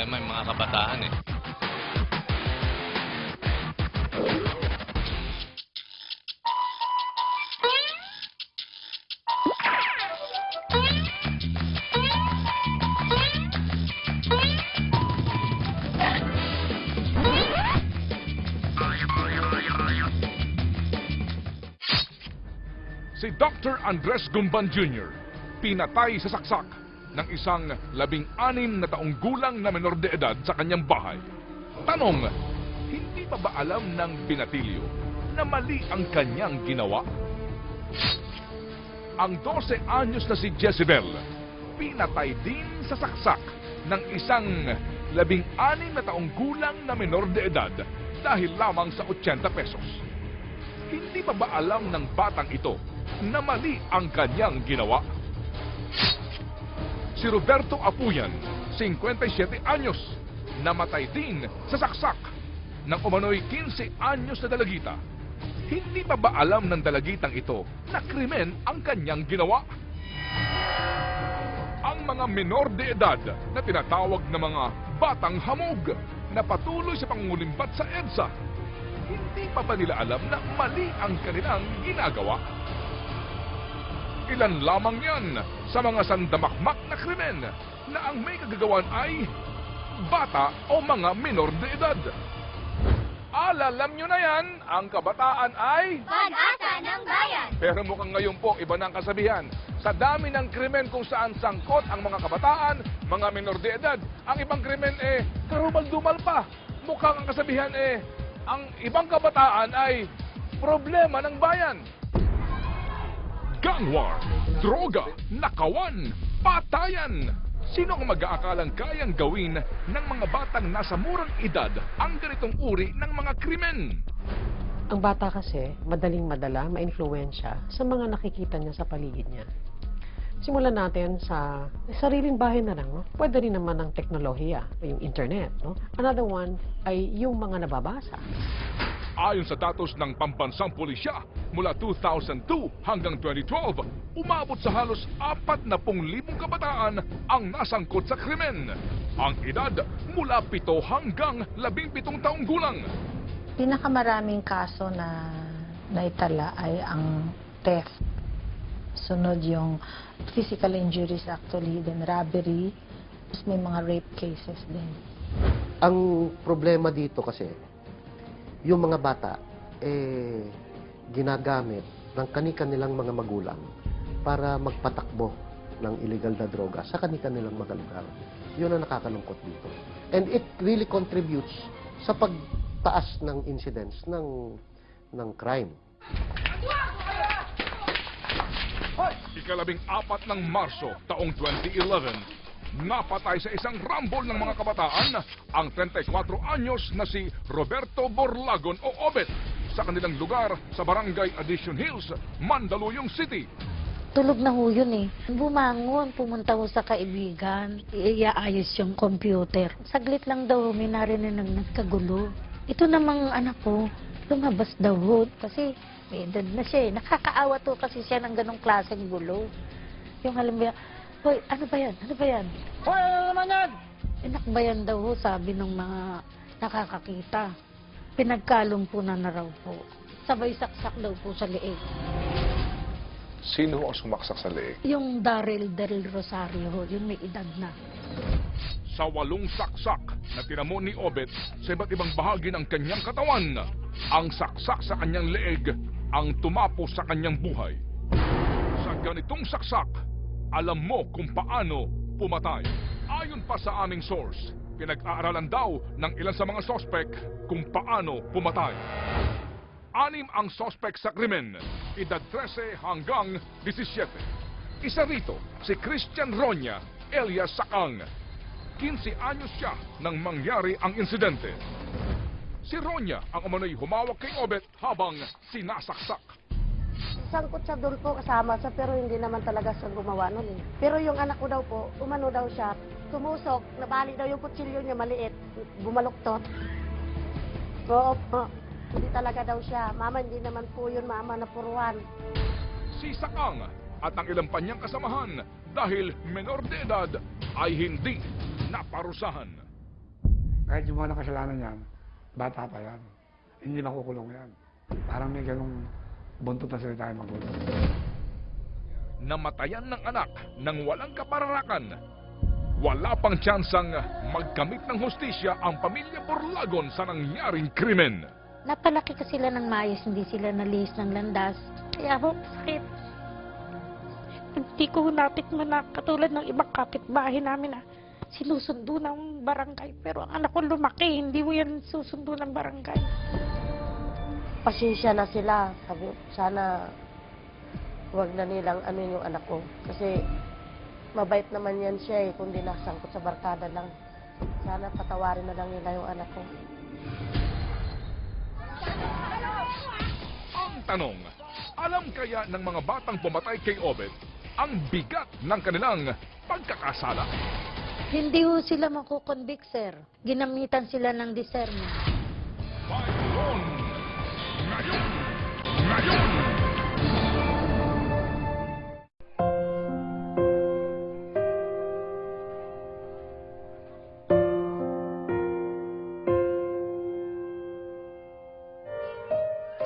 problema yung mga kabataan eh. Si Dr. Andres Gumban Jr. pinatay sa saksak ng isang labing-anim na taong gulang na menor de edad sa kanyang bahay. Tanong, hindi pa ba alam ng binatilyo na mali ang kanyang ginawa? Ang 12 anyos na si Jezebel, pinatay din sa saksak ng isang labing-anim na taong gulang na menor de edad dahil lamang sa 80 pesos. Hindi pa ba alam ng batang ito na mali ang kanyang ginawa? Si Roberto Apuyan, 57 anyos, namatay din sa saksak ng umano'y 15 anyos na dalagita. Hindi pa ba alam ng dalagitang ito na krimen ang kanyang ginawa? Ang mga menor de edad na tinatawag na mga batang hamog na patuloy sa pangungulimbat sa EDSA hindi pa ba nila alam na mali ang kanilang ginagawa? Ilan lamang yan sa mga sandamakmak na krimen na ang may kagagawan ay bata o mga minor de edad. Alalam nyo na yan, ang kabataan ay... Pag-asa ng bayan. Pero mukhang ngayon po, iba na ang kasabihan. Sa dami ng krimen kung saan sangkot ang mga kabataan, mga minor de edad, ang ibang krimen eh, karumal-dumal pa. Mukhang ang kasabihan eh, ang ibang kabataan ay problema ng bayan. Gangwar, droga, nakawan, patayan. Sino ang mag-aakalang kayang gawin ng mga batang nasa murang edad ang ganitong uri ng mga krimen? Ang bata kasi, madaling madala, ma-influensya sa mga nakikita niya sa paligid niya. Simulan natin sa sariling bahay na lang. No? Pwede rin naman ang teknolohiya, yung internet. No? Another one ay yung mga nababasa. Ayon sa datos ng Pambansang Pulisya, mula 2002 hanggang 2012, umabot sa halos 40,000 kabataan ang nasangkot sa krimen. Ang edad mula 7 hanggang 17 taong gulang. Pinakamaraming kaso na naitala ay ang theft. Sunod yung physical injuries actually, then robbery, tapos may mga rape cases din. Ang problema dito kasi, yung mga bata, eh, ginagamit ng kani-kanilang mga magulang para magpatakbo ng illegal na droga sa kani-kanilang mga lugar. Yun ang nakakalungkot dito. And it really contributes sa pagtaas ng incidence ng, ng crime. Ikalabing apat ng Marso taong 2011, napatay sa isang rambol ng mga kabataan ang 34 anyos na si Roberto Borlagon o Obet sa kanilang lugar sa Barangay Addition Hills, Mandaluyong City. Tulog na ho yun eh. Bumangon, pumunta ho sa kaibigan, iaayos yung computer. Saglit lang daw, may narinig ng nagkagulo. Ito namang anak ko, lumabas daw ho. Kasi may edad na siya eh. Nakakaawa to kasi siya ng ganong klaseng gulo. Yung yan, Hoy, ano ba yan? Ano ba yan? Hoy, ano naman yan? Inakbayan daw ho, sabi ng mga nakakakita. Pinagkalumpunan na raw po. Sabay saksak daw po sa leeg. Sino ang sumaksak sa leeg? Yung Daryl Del Rosario, ho, yung may edad na. Sa walong saksak na tinamo ni Obet sa iba't ibang bahagi ng kanyang katawan, ang saksak sa kanyang leeg ang tumapos sa kanyang buhay. Sa ganitong saksak, alam mo kung paano pumatay. Ayon pa sa aming source, pinag-aaralan daw ng ilan sa mga sospek kung paano pumatay. Anim ang sospek sa krimen, edad 13 hanggang 17. Isa rito, si Christian Ronya, alias Sakang. 15 anyos siya nang mangyari ang insidente. Si Ronya ang umano'y humawak kay Obet habang sinasaksak. Sangkot siya doon po kasama siya pero hindi naman talaga siya gumawa nun eh. Pero yung anak ko daw po, umano daw siya, tumusok, nabali daw yung kutsilyo niya maliit, bumaluktot. Oo po, hindi talaga daw siya. Mama, hindi naman po yun mama na puruan. Si Sakang at ang ilang pa niyang kasamahan dahil menor de edad ay hindi naparusahan. Kahit yung mga nakasalanan niyan, bata pa yan. Hindi makukulong yan. Parang may ganong buntot na salita yung magulang. Namatayan ng anak nang walang kapararakan. Wala pang tsansang magkamit ng hustisya ang pamilya Borlagon sa nangyaring krimen. Napalaki ka sila ng mayos, hindi sila nalis ng landas. Kaya ho, sakit. Hindi ko natikman na katulad ng ibang kapitbahay namin na sinusundo ng barangay. Pero ang anak ko lumaki, hindi mo yan susundo ng barangay. Pasensya na sila. Sabi, sana wag na nilang ano yung anak ko. Kasi mabait naman yan siya eh, kundi nasangkot sa barkada lang. Sana patawarin na lang nila yung anak ko. Ang tanong, alam kaya ng mga batang pumatay kay Obed ang bigat ng kanilang pagkakasala? Hindi ho sila makukonvict, sir. Ginamitan sila ng discernment.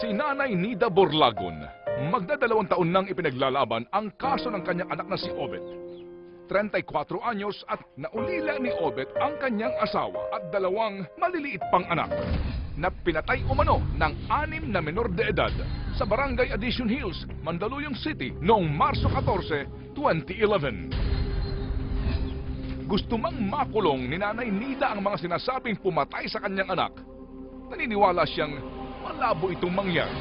Si Nanay Nida Borlagon, magdadalawang taon nang ipinaglalaban ang kaso ng kanyang anak na si Obet. 34 anyos at naulila ni Obet ang kanyang asawa at dalawang maliliit pang anak na pinatay umano ng anim na menor de edad sa Barangay Addition Hills, Mandaluyong City noong Marso 14, 2011. Gusto mang makulong ni Nanay Nida ang mga sinasabing pumatay sa kanyang anak. Naniniwala siyang malabo itong mangyari.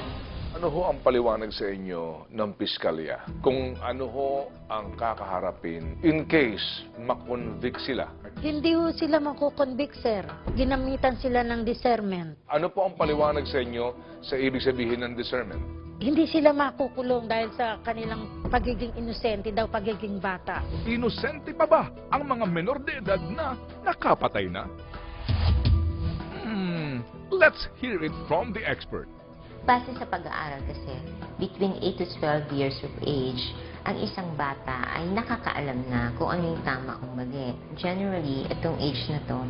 Ano ho ang paliwanag sa inyo ng piskalya? Kung ano ho ang kakaharapin in case makonvict sila? Hindi ho sila makukonvict, sir. Ginamitan sila ng discernment. Ano po ang paliwanag sa inyo sa ibig sabihin ng discernment? Hindi sila makukulong dahil sa kanilang pagiging inosente daw, pagiging bata. Inosente pa ba ang mga menor de edad na nakapatay na? Hmm, let's hear it from the expert. Base sa pag-aaral kasi, between 8 to 12 years of age, ang isang bata ay nakakaalam na kung ano yung tama o mali. Generally, itong age na to,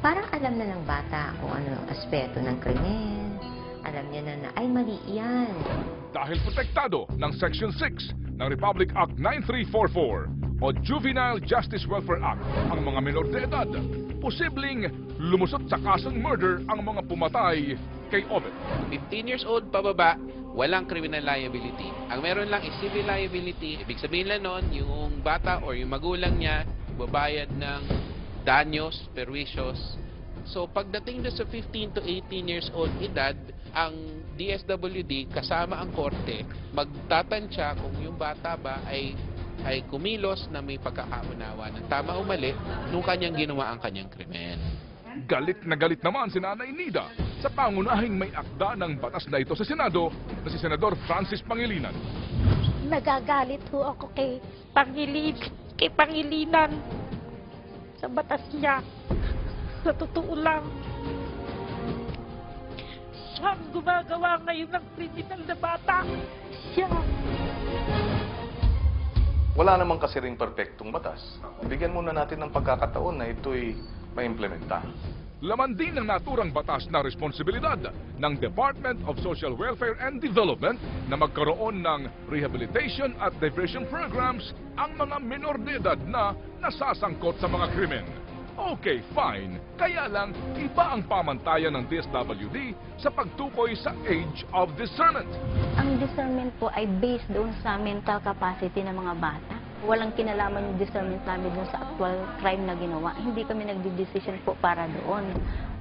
parang alam na ng bata kung ano ang aspeto ng krimen. Alam niya na na, ay mali yan. Dahil protektado ng Section 6 ng Republic Act 9344 o Juvenile Justice Welfare Act ang mga menor de edad, posibleng lumusot sa kasong murder ang mga pumatay Obed. 15 years old pababa, walang criminal liability. Ang meron lang is civil liability. Ibig sabihin lang nun, yung bata or yung magulang niya, babayad ng danyos, perwisyos. So pagdating doon sa 15 to 18 years old edad, ang DSWD kasama ang korte, magtatansya kung yung bata ba ay ay kumilos na may pagkakaunawa ng tama o mali nung kanyang ginawa ang kanyang krimen. Galit na galit naman si Nanay Nida sa pangunahing may akda ng batas na ito sa Senado na si Senador Francis Pangilinan. Nagagalit ho ako kay Pangilin, kay Pangilinan sa batas niya. Sa totoo lang, siya ang gumagawa ngayon ng kriminal na bata. Siya. Wala naman kasi ring perpektong batas. Bigyan muna natin ng pagkakataon na ito'y maimplementa. Laman din ng naturang batas na responsibilidad ng Department of Social Welfare and Development na magkaroon ng rehabilitation at diversion programs ang mga menor de edad na nasasangkot sa mga krimen. Okay, fine. Kaya lang, iba ang pamantayan ng DSWD sa pagtukoy sa age of discernment. Ang discernment po ay based doon sa mental capacity ng mga bata. Walang kinalaman yung discernment namin doon sa actual crime na ginawa. Hindi kami nagdi-decision po para doon.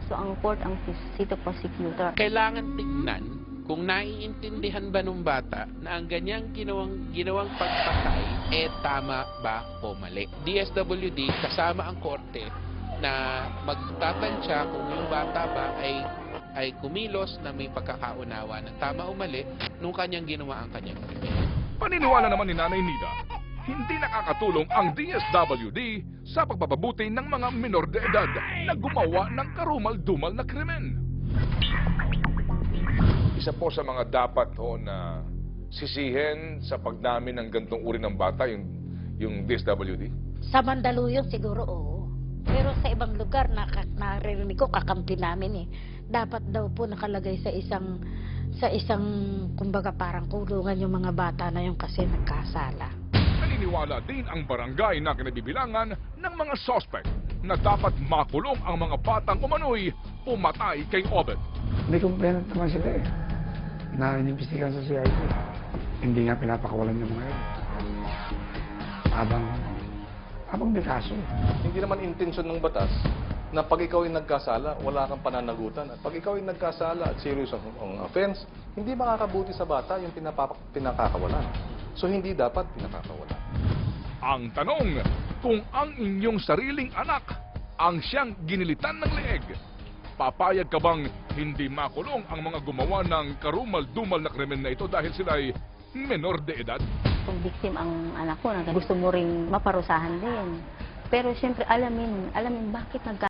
So ang court, ang city prosecutor. Kailangan tignan kung naiintindihan ba nung bata na ang ganyang ginawang, ginawang pagpatay eh tama ba o mali. DSWD kasama ang korte na magtatansya kung yung bata ba ay ay kumilos na may pagkakaunawa ng tama o mali nung kanyang ginawa ang kanyang. Paniniwala naman ni Nanay Nida, hindi nakakatulong ang DSWD sa pagpapabuti ng mga menor de edad na gumawa ng karumal-dumal na krimen. Isa po sa mga dapat ho na sisihin sa pagdami ng gantong uri ng bata, yung, yung DSWD. Sa Mandaluyong siguro, oo. Pero sa ibang lugar, naririnig ko, kakampi namin eh. Dapat daw po nakalagay sa isang, sa isang, kumbaga parang kulungan yung mga bata na yung kasi nagkasala. Naniniwala din ang barangay na kinabibilangan ng mga suspect na dapat makulong ang mga batang umano'y pumatay kay Obed. May complainant naman sila eh. Na inimbestigahan sa CID. Hindi nga pinapakawalan yung mga yun. Habang, habang may kaso. Hindi naman intensyon ng batas na pag ikaw ay nagkasala, wala kang pananagutan. At pag ikaw ay nagkasala at serious ang, ang offense, hindi makakabuti sa bata yung pinapapak, pinakakawalan. So hindi dapat pinakakawalan. Ang tanong, kung ang inyong sariling anak ang siyang ginilitan ng leeg, papayag ka bang hindi makulong ang mga gumawa ng karumal-dumal na krimen na ito dahil sila'y menor de edad? Kung victim ang anak ko, gusto mo ring maparusahan din. Pero siyempre, alamin, alamin bakit nagka